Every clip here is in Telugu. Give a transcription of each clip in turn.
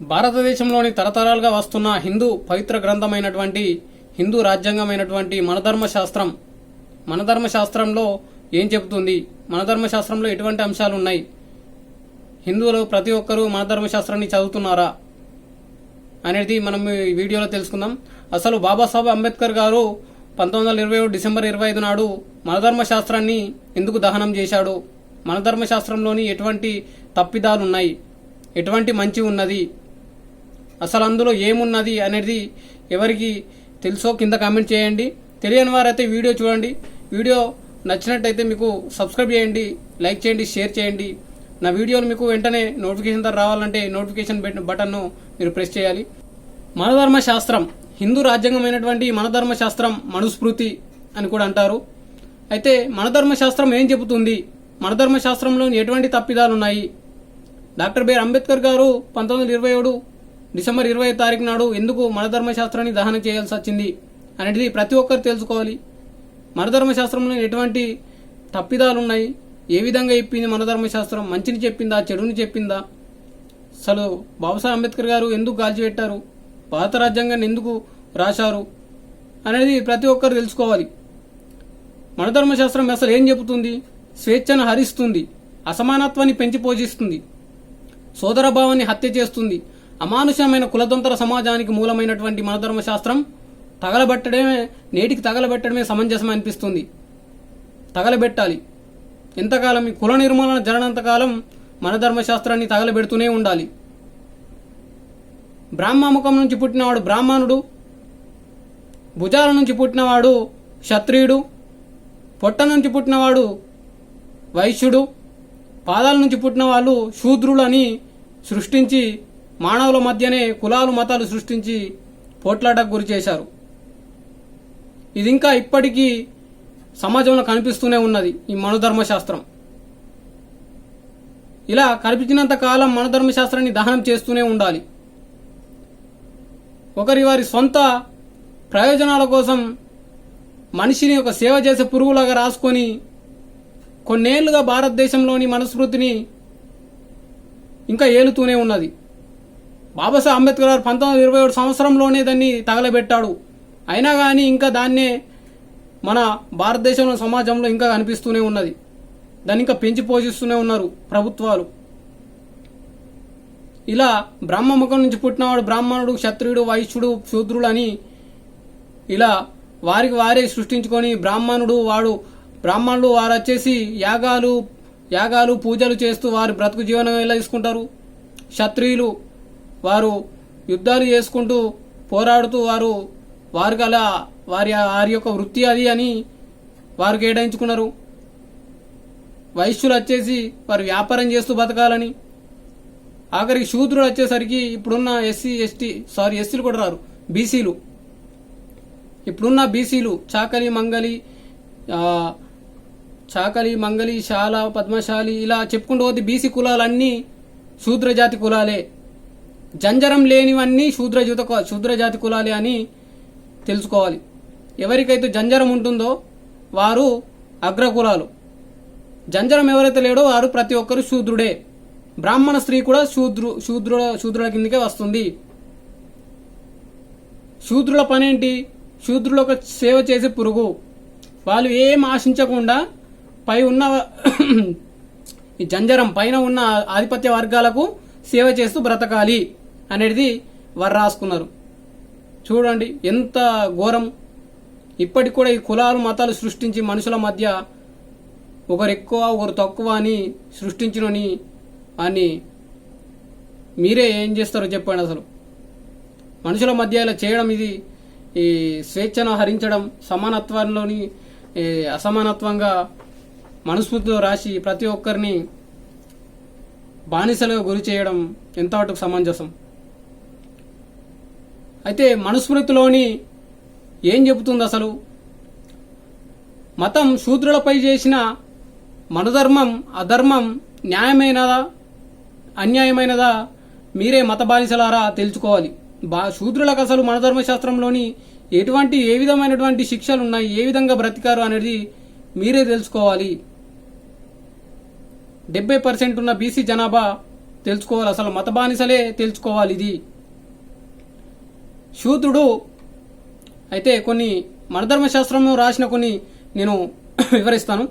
భారతదేశంలోని తరతరాలుగా వస్తున్న హిందూ పవిత్ర గ్రంథమైనటువంటి హిందూ రాజ్యాంగమైనటువంటి మనధర్మ శాస్త్రం మనధర్మ శాస్త్రంలో ఏం చెబుతుంది? మనధర్మ శాస్త్రంలో ఎటువంటి అంశాలు ఉన్నాయి హిందువులు ప్రతి ఒక్కరూ మనధర్మ శాస్త్రాన్ని చదువుతున్నారా? అనేది మనం ఈ వీడియోలో తెలుసుకుందాం. అసలు బాబాసాహెబ్ అంబేద్కర్ గారు పంతొమ్మిది వందల ఇరవై డిసెంబర్ ఇరవై ఐదు నాడు మనధర్మ శాస్త్రాన్ని ఎందుకు దహనం చేశాడు? మనధర్మ శాస్త్రంలోని ఎటువంటి తప్పిదాలు ఉన్నాయి ఎటువంటి మంచి ఉన్నది? అసలు అందులో ఏమున్నది అనేది ఎవరికి తెలుసో కింద కామెంట్ చేయండి. తెలియని వారైతే వీడియో చూడండి. వీడియో నచ్చినట్టయితే మీకు సబ్స్క్రైబ్ చేయండి లైక్ చేయండి షేర్ చేయండి. నా వీడియోలు మీకు వెంటనే నోటిఫికేషన్ ద్వారా రావాలంటే నోటిఫికేషన్ బటన్ను మీరు ప్రెస్ చేయాలి. మనధర్మ శాస్త్రం హిందూ రాజ్యాంగమైనటువంటి మనధర్మ శాస్త్రం మనుస్మృతి అని కూడా అంటారు. అయితే మనధర్మ శాస్త్రం ఏం చెబుతుంది? మనధర్మ శాస్త్రంలో ఎటువంటి తప్పిదాలు ఉన్నాయి డాక్టర్ బిఆర్ అంబేద్కర్ గారు పంతొమ్మిది వందల ఇరవై ఏడు డిసెంబర్ ఇరవై తారీఖు నాడు ఎందుకు మనధర్మ శాస్త్రాన్ని దహనం చేయాల్సి వచ్చింది అనేది ప్రతి ఒక్కరు తెలుసుకోవాలి. మనధర్మ శాస్త్రంలో ఎటువంటి తప్పిదాలు ఉన్నాయి ఏ విధంగా చెప్పింది మనధర్మ శాస్త్రం మంచిని చెప్పిందా? చెడుని చెప్పిందా? అసలు బాబాసాహెబ్ అంబేద్కర్ గారు ఎందుకు కాల్చిపెట్టారు భారత రాజ్యాంగాన్ని ఎందుకు రాశారు? అనేది ప్రతి ఒక్కరు తెలుసుకోవాలి. మనధర్మశాస్త్రం అసలు ఏం చెబుతుంది? స్వేచ్ఛను హరిస్తుంది అసమానత్వాన్ని పెంచి పోషిస్తుంది సోదరభావాన్ని హత్య చేస్తుంది అమానుషమైన కులతంత్ర సమాజానికి మూలమైనటువంటి మనధర్మ శాస్త్రం తగలబెట్టడమే నేటికి తగలబెట్టడమే సమంజసం అనిపిస్తుంది. తగలబెట్టాలి. ఎంతకాలం ఈ కుల నిర్మూలన జరగనంతకాలం మన ధర్మశాస్త్రాన్ని తగలబెడుతూనే ఉండాలి. బ్రాహ్మముఖం నుంచి పుట్టినవాడు బ్రాహ్మణుడు భుజాల నుంచి పుట్టినవాడు క్షత్రియుడు పొట్ట నుంచి పుట్టినవాడు వైశ్యుడు పాదాల నుంచి పుట్టిన వాళ్ళు శూద్రులు అని సృష్టించి మానవుల మధ్యనే కులాలు మతాలు సృష్టించి పోట్లాటకు గురి చేశారు. ఇది ఇంకా ఇప్పటికీ సమాజంలో కనిపిస్తూనే ఉన్నది ఈ మనోధర్మశాస్త్రం. ఇలా కనిపించినంత కాలం మనధర్మశాస్త్రాన్ని దహనం చేస్తూనే ఉండాలి. ఒకరి వారి సొంత ప్రయోజనాల కోసం మనిషిని ఒక సేవ చేసే పురుగులాగా రాసుకొని కొన్నేళ్ళుగా భారతదేశంలోని మనస్మృతిని ఇంకా ఏలుతూనే ఉన్నది. బాబాసాహెబ్ అంబేద్కర్ గారు పంతొమ్మిది ఇరవై ఏడు సంవత్సరంలోనే దాన్ని తగలబెట్టాడు. అయినా కానీ ఇంకా దాన్నే మన భారతదేశంలో సమాజంలో ఇంకా కనిపిస్తూనే ఉన్నది. దాన్ని ఇంకా పెంచి పోషిస్తూనే ఉన్నారు ప్రభుత్వాలు. ఇలా బ్రహ్మముఖం నుంచి పుట్టినవాడు బ్రాహ్మణుడు క్షత్రియుడు వైశ్యుడు శూద్రుడు అని ఇలా వారికి వారే సృష్టించుకొని బ్రాహ్మణుడు వాడు బ్రాహ్మణుడు వారు వచ్చేసి యాగాలు యాగాలు పూజలు చేస్తూ వారి బ్రతుకు జీవనం ఎలా తీసుకుంటారు? క్షత్రియులు వారు యుద్ధాలు చేసుకుంటూ పోరాడుతూ వారు వారికి అలా వారి వారి యొక్క వృత్తి అది అని వారు కేటాయించుకున్నారు. వైశ్యులు వచ్చేసి వారు వ్యాపారం చేస్తూ బతకాలని. ఆఖరికి శూద్రులు వచ్చేసరికి ఇప్పుడున్న ఎస్సీ ఎస్టీ సారీ ఎస్సీలు కూడా రారు. బీసీలు. ఇప్పుడున్న బీసీలు చాకలి మంగలి చాకలి మంగలి శాల పద్మశాలి ఇలా చెప్పుకుంటూ పోతే బీసీ కులాలన్నీ శూద్రజాతి కులాలే. జంజరం లేనివన్నీ శూద్ర జూత శూద్ర జాతి కులాలే అని తెలుసుకోవాలి. ఎవరికైతే జంజరం ఉంటుందో వారు అగ్రకులాలు. జంజరం ఎవరైతే లేడో వారు ప్రతి ఒక్కరు శూద్రుడే. బ్రాహ్మణ స్త్రీ కూడా శూద్రు శూద్రుల శూద్రుల కిందకే వస్తుంది. శూద్రుల పనేంటి? శూద్రులకు సేవ చేసే పురుగు. వాళ్ళు ఏం ఆశించకుండా పై ఉన్న ఈ జంజరం పైన ఉన్న ఆధిపత్య వర్గాలకు సేవ చేస్తూ బ్రతకాలి. అనేది వారు రాసుకున్నారు. చూడండి ఎంత ఘోరం. ఇప్పటికి కూడా ఈ కులాలు మతాలు సృష్టించి మనుషుల మధ్య ఒకరు ఎక్కువ ఒకరు తక్కువ అని సృష్టించునని అని మీరే ఏం చేస్తారో చెప్పండి అసలు. మనుషుల మధ్య ఇలా చేయడం ఇది ఈ స్వేచ్ఛను హరించడం సమానత్వంలోని అసమానత్వంగా మనస్ఫూర్తితో రాసి ప్రతి ఒక్కరిని బానిసలుగా గురి చేయడం ఎంతవరకు సమంజసం? అయితే మనుస్మృతిలోని ఏం చెబుతుంది అసలు మతం శూద్రులపై చేసిన మనుధర్మం అధర్మం న్యాయమైనదా అన్యాయమైనదా? మీరే మత బానిసలారా తెలుసుకోవాలి. బా శూద్రులకు అసలు మనధర్మశాస్త్రంలోని ఎటువంటి ఏ విధమైనటువంటి శిక్షలు ఉన్నాయి ఏ విధంగా బ్రతికారు అనేది మీరే తెలుసుకోవాలి. డెబ్బై పర్సెంట్ ఉన్న బీసీ జనాభా తెలుసుకోవాలి. అసలు మత బానిసలే తెలుసుకోవాలి ఇది. శూద్రుడు. అయితే కొన్ని మనధర్మశాస్త్రము రాసిన కొన్ని నేను వివరిస్తాను.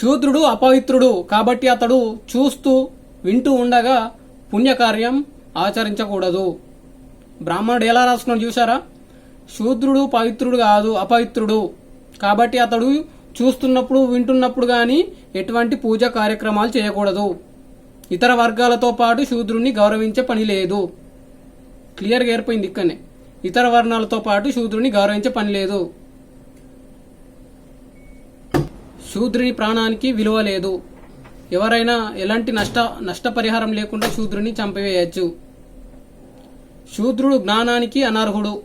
శూద్రుడు అపవిత్రుడు కాబట్టి అతడు చూస్తూ వింటూ ఉండగా పుణ్యకార్యం ఆచరించకూడదు. బ్రాహ్మణుడు ఎలా రాసుకున్నాడు చూసారా శూద్రుడు పవిత్రుడు కాదు అపవిత్రుడు. కాబట్టి అతడు చూస్తున్నప్పుడు వింటున్నప్పుడు కానీ ఎటువంటి పూజా కార్యక్రమాలు చేయకూడదు. ఇతర వర్గాలతో పాటు శూద్రుణ్ణి గౌరవించే పని లేదు. క్లియర్గా ఏర్పడింది ఇక్కడనే. ఇతర వర్ణాలతో పాటు శూద్రుని గౌరవించే పని లేదు. శూద్రుని ప్రాణానికి విలువ లేదు. ఎవరైనా ఎలాంటి నష్ట నష్టపరిహారం లేకుండా శూద్రుని చంపివేయచ్చు. శూద్రుడు జ్ఞానానికి అనర్హుడు.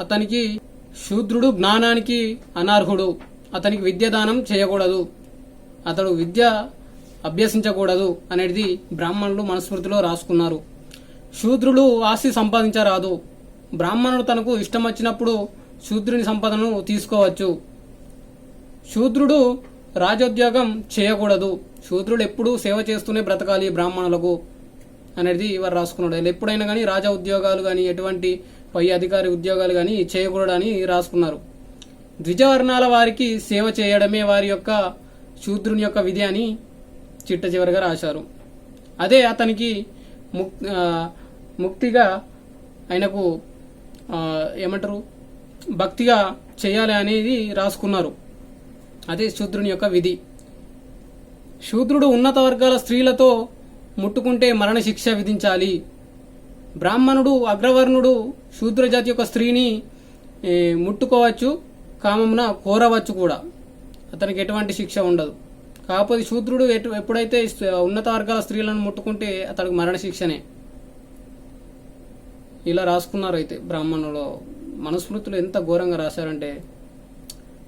అతనికి శూద్రుడు జ్ఞానానికి అనర్హుడు. అతనికి విద్యాదానం చేయకూడదు. అతడు విద్య అభ్యసించకూడదు అనేది బ్రాహ్మణులు మనస్మృతిలో రాసుకున్నారు. శూద్రుడు ఆస్తి సంపాదించరాదు. బ్రాహ్మణుడు తనకు ఇష్టం వచ్చినప్పుడు శూద్రుని సంపదను తీసుకోవచ్చు. శూద్రుడు రాజోద్యోగం చేయకూడదు. శూద్రుడు ఎప్పుడూ సేవ చేస్తూనే బ్రతకాలి బ్రాహ్మణులకు అనేది వారు రాసుకున్నాడు. ఎప్పుడైనా కానీ రాజా ఉద్యోగాలు కానీ ఎటువంటి పై అధికారి ఉద్యోగాలు కానీ చేయకూడదని రాసుకున్నారు. ద్విజవర్ణాల వారికి సేవ చేయడమే వారి యొక్క శూద్రుని యొక్క విధి అని చిట్ట చివరిగా రాశారు. అదే అతనికి ముక్ ముక్తిగా ఆయనకు ఏమంటారు భక్తిగా చేయాలి అనేది రాసుకున్నారు. అదే శూద్రుని యొక్క విధి. శూద్రుడు ఉన్నత వర్గాల స్త్రీలతో ముట్టుకుంటే మరణశిక్ష విధించాలి. బ్రాహ్మణుడు అగ్రవర్ణుడు శూద్ర జాతి యొక్క స్త్రీని ముట్టుకోవచ్చు కామమున కోరవచ్చు కూడా. అతనికి ఎటువంటి శిక్ష ఉండదు. కాకపోతే శూద్రుడు ఎటు ఎప్పుడైతే ఉన్నత వర్గాల స్త్రీలను ముట్టుకుంటే అతడికి మరణశిక్షనే. ఇలా రాసుకున్నారు అయితే బ్రాహ్మణులు. మనుస్మృతులు ఎంత ఘోరంగా రాశారంటే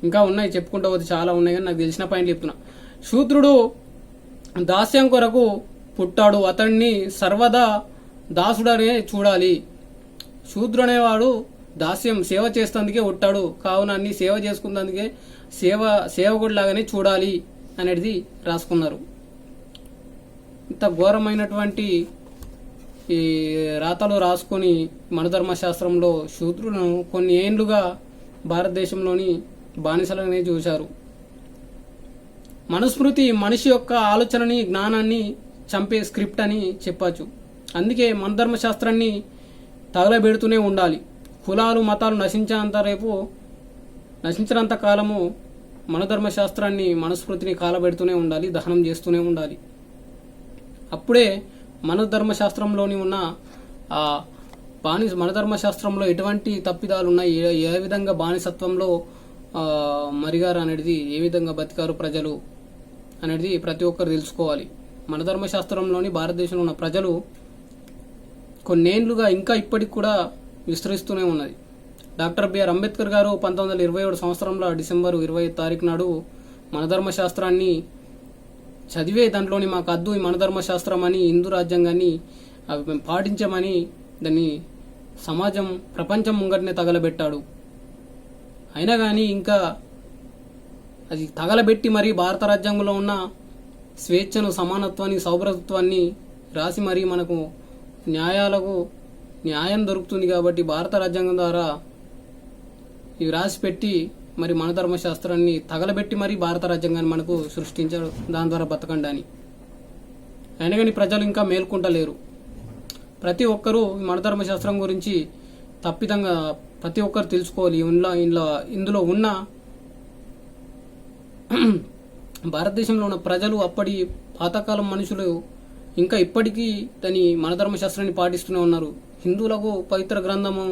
ఇంకా ఉన్నాయి చెప్పుకుంటూ పోతే చాలా ఉన్నాయి కానీ నాకు తెలిసిన పాయింట్లు చెప్తున్నా. శూద్రుడు దాస్యం కొరకు పుట్టాడు. అతన్ని సర్వదా దాసుడనే చూడాలి. శూద్రుడు అనేవాడు దాస్యం సేవ చేస్తేందుకే పుట్టాడు. కావున అన్ని సేవ చేసుకున్నందుకే సేవ సేవకుడిలాగానే చూడాలి అనేది రాసుకున్నారు. ఇంత ఘోరమైనటువంటి ఈ రాతలు రాసుకొని మనధర్మశాస్త్రంలో శూద్రులను కొన్ని ఏండ్లుగా భారతదేశంలోని బానిసలనే చూశారు. మనుస్మృతి మనిషి యొక్క ఆలోచనని జ్ఞానాన్ని చంపే స్క్రిప్ట్ అని చెప్పచ్చు. అందుకే మనధర్మశాస్త్రాన్ని తగలబెడుతూనే ఉండాలి. కులాలు మతాలు నశించినంత రేపు నశించినంత కాలము మనధర్మశాస్త్రాన్ని మనుస్మృతిని కాలబెడుతూనే ఉండాలి దహనం చేస్తూనే ఉండాలి. అప్పుడే మనధర్మశాస్త్రంలోని ఉన్న ఆ బానిస మనధర్మశాస్త్రంలో ఎటువంటి తప్పిదాలు ఉన్నాయి ఏ- ఏ విధంగా బానిసత్వంలో మరిగారు అనేది ఏ విధంగా బతికారు ప్రజలు అనేది ప్రతి ఒక్కరు తెలుసుకోవాలి. మన ధర్మశాస్త్రంలోని భారతదేశంలో ఉన్న ప్రజలు కొన్నేళ్ళుగా ఇంకా ఇప్పటికి కూడా విస్తరిస్తూనే ఉన్నది. డాక్టర్ బిఆర్ అంబేద్కర్ గారు పంతొమ్మిది వందల ఇరవై ఏడు సంవత్సరంలో డిసెంబర్ ఇరవై తారీఖు నాడు మన ధర్మశాస్త్రాన్ని చదివే దాంట్లోని మాకు అద్దు ఈ మన ధర్మశాస్త్రం అని హిందూ రాజ్యాంగాన్ని అవి మేము పాటించమని దాన్ని సమాజం ప్రపంచం ముంగటనే తగలబెట్టాడు. అయినా కానీ ఇంకా అది తగలబెట్టి మరి భారత రాజ్యాంగంలో ఉన్న స్వేచ్ఛను సమానత్వాన్ని సౌభ్రతత్వాన్ని రాసి మరీ మనకు న్యాయాలకు న్యాయం దొరుకుతుంది కాబట్టి భారత రాజ్యాంగం ద్వారా ఇవి రాసి పెట్టి మరి మన ధర్మశాస్త్రాన్ని తగలబెట్టి మరి భారత రాజ్యాంగాన్ని మనకు సృష్టించాడు దాని ద్వారా బతకండి అని. అయినా కానీ ప్రజలు ఇంకా మేల్కుంటలేరు. ప్రతి ఒక్కరూ మన ధర్మశాస్త్రం గురించి తప్పితంగా ప్రతి ఒక్కరు తెలుసుకోవాలి. ఇందులో ఇందులో ఇందులో ఉన్న భారతదేశంలో ఉన్న ప్రజలు అప్పటి పాతకాలం మనుషులు ఇంకా ఇప్పటికీ దాని మన ధర్మశాస్త్రాన్ని పాటిస్తూనే ఉన్నారు. హిందువులకు పవిత్ర గ్రంథము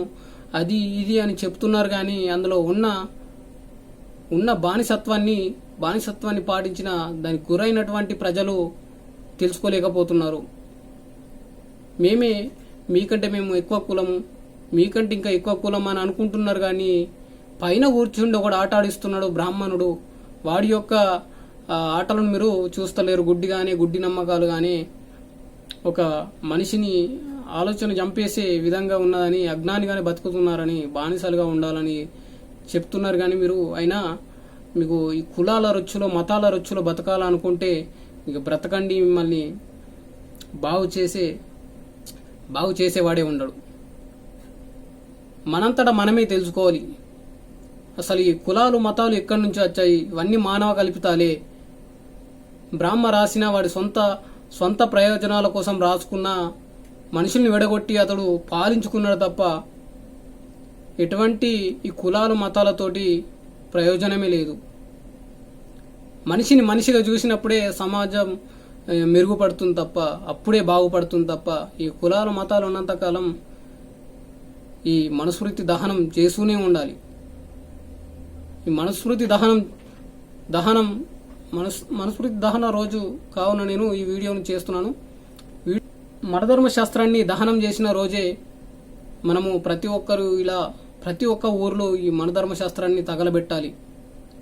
అది ఇది అని చెప్తున్నారు కానీ అందులో ఉన్న ఉన్న బానిసత్వాన్ని బానిసత్వాన్ని పాటించిన దానికి గురైనటువంటి ప్రజలు తెలుసుకోలేకపోతున్నారు. మేమే మీకంటే మేము ఎక్కువ కులము మీకంటే ఇంకా ఎక్కువ కులం అని అనుకుంటున్నారు కానీ పైన కూర్చుండి ఒకడు ఆట ఆడిస్తున్నాడు బ్రాహ్మణుడు. వాడి యొక్క ఆటలను మీరు చూస్తలేరు. గుడ్డి కానీ గుడ్డి నమ్మకాలు కానీ ఒక మనిషిని ఆలోచన చంపేసే విధంగా ఉన్నదని అజ్ఞానిగానే బతుకుతున్నారని బానిసలుగా ఉండాలని చెప్తున్నారు కానీ మీరు అయినా మీకు ఈ కులాల రొచ్చులో మతాల రొచ్చులో బతకాలనుకుంటే ఇక బ్రతకండి మిమ్మల్ని బాగు చేసే బాగు చేసేవాడే ఉండడు. మనంతటా మనమే తెలుసుకోవాలి. అసలు ఈ కులాలు మతాలు ఎక్కడి నుంచి వచ్చాయి? ఇవన్నీ మానవ కల్పితాలే. బ్రాహ్మ రాసిన వాడి సొంత సొంత ప్రయోజనాల కోసం రాసుకున్న మనుషుల్ని విడగొట్టి అతడు పాలించుకున్నాడు తప్ప ఎటువంటి ఈ కులాలు మతాలతోటి ప్రయోజనమే లేదు. మనిషిని మనిషిగా చూసినప్పుడే సమాజం మెరుగుపడుతుంది తప్ప అప్పుడే బాగుపడుతుంది తప్ప ఈ కులాలు మతాలు ఉన్నంతకాలం ఈ మనుస్మృతి దహనం చేస్తూనే ఉండాలి. ఈ మనుస్మృతి దహనం దహనం మనస్ మనుస్మృతి దహన రోజు కావున నేను ఈ వీడియోను చేస్తున్నాను. వీ- శాస్త్రాన్ని దహనం చేసిన రోజే మనము ప్రతి ఒక్కరూ ఇలా ప్రతి ఒక్క ఊర్లో ఈ మనధర్మ శాస్త్రాన్ని తగలబెట్టాలి.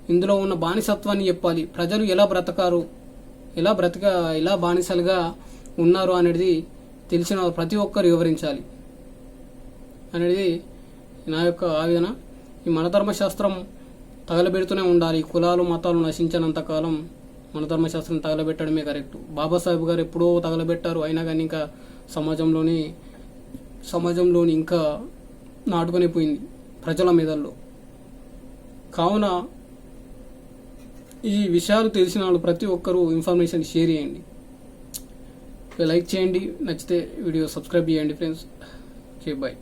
ఇందులో ఉన్న బానిసత్వాన్ని చెప్పాలి. ప్రజలు ఎలా బ్రతకారు? ఎలా బ్రతక ఎలా బానిసలుగా ఉన్నారు అనేది తెలిసిన ప్రతి ఒక్కరు వివరించాలి. అనేది నా యొక్క ఆవేదన. ఈ మనధర్మ శాస్త్రం తగలబెడుతూనే ఉండాలి. కులాలు మతాలు నశించినంత కాలం మనధర్మ శాస్త్రం తగలబెట్టడమే కరెక్ట్. బాబాసాహెబ్ గారు ఎప్పుడో తగలబెట్టారు. అయినా కానీ ఇంకా సమాజంలోని సమాజంలోని ఇంకా నాటుకొని పోయింది ప్రజల మెదళ్ళు కావున ఈ విషయాలు తెలిసిన వాళ్ళు ప్రతి ఒక్కరూ ఇన్ఫర్మేషన్ షేర్ చేయండి. లైక్ చేయండి నచ్చితే వీడియో సబ్స్క్రైబ్ చేయండి ఫ్రెండ్స్. Okay bye.